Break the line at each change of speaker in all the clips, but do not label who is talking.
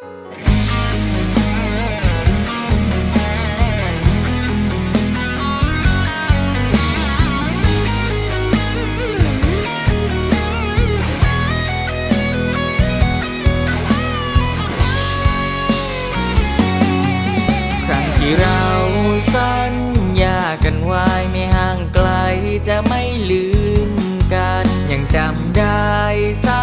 ครั้งที่เราสัญญากันไว้ไม่ห่างไกลจะไม่ลืมกัน ยังจำได้สั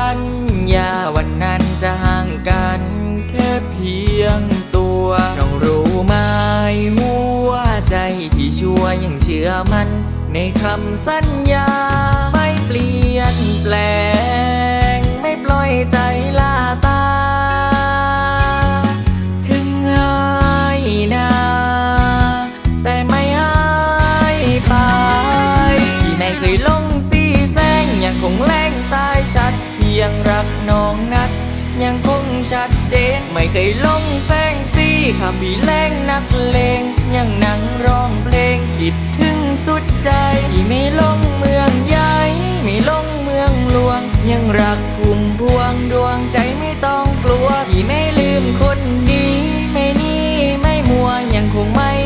อมันในคำสัญญา ไม่เปลี่ยนแปลง ไม่ปล่อยใจลาตา ถึงหายนาแต่ไม่หายไปที่ไม่เคยลงสีแสงยังคงแรงตายชัดเพียงรักน้องนัด ยังคงชัดเจนไม่เคยลงแสงสีคำบีแรงนักเลงยังนั่งร้องเพลงคิดถึง สุดใจที่ไม่ลงเมืองใหญ่ไม่ลงเมืองหลวง ยังรักพุ่มพวงดวงใจไม่ต้องกลัวที่ไม่ลืมคนดี ไม่หนี่ไม่มัวยังคงไม่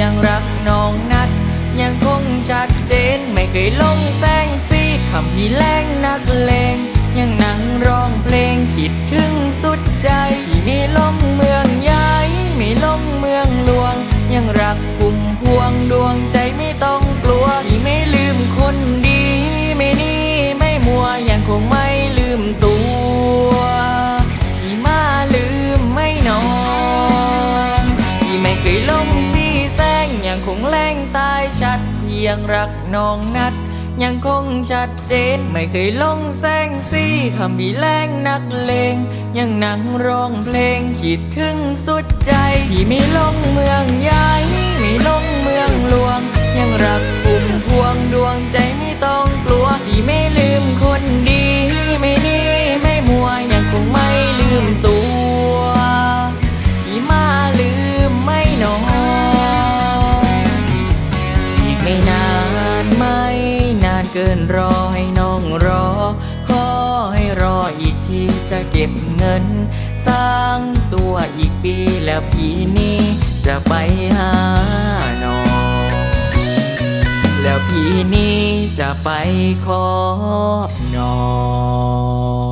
ยงรักน้องนัด ยังคงชัดเจนไม่เคยลงแสงสีคำพี่แรงนักเลงยังนั่งร้องเพลงคิดถึงสุดใจที่ม่ลายชัดเพียงรักน้องนัด ยังคงชัดเจนไม่เคยลงแสงสีคำมีแรงนักเลง ยังนั่งร้องเพลงคิดถึงสุดใจ ที่ไม่ลงเมืองใหญ่ กินรอให้น้องรอ ขอให้รออีกทีจะเก็บเงิน สร้างตัวอีกปีแล้วปีนี้จะไปหาน้อง แล้วปีนี้จะไปขอน้อง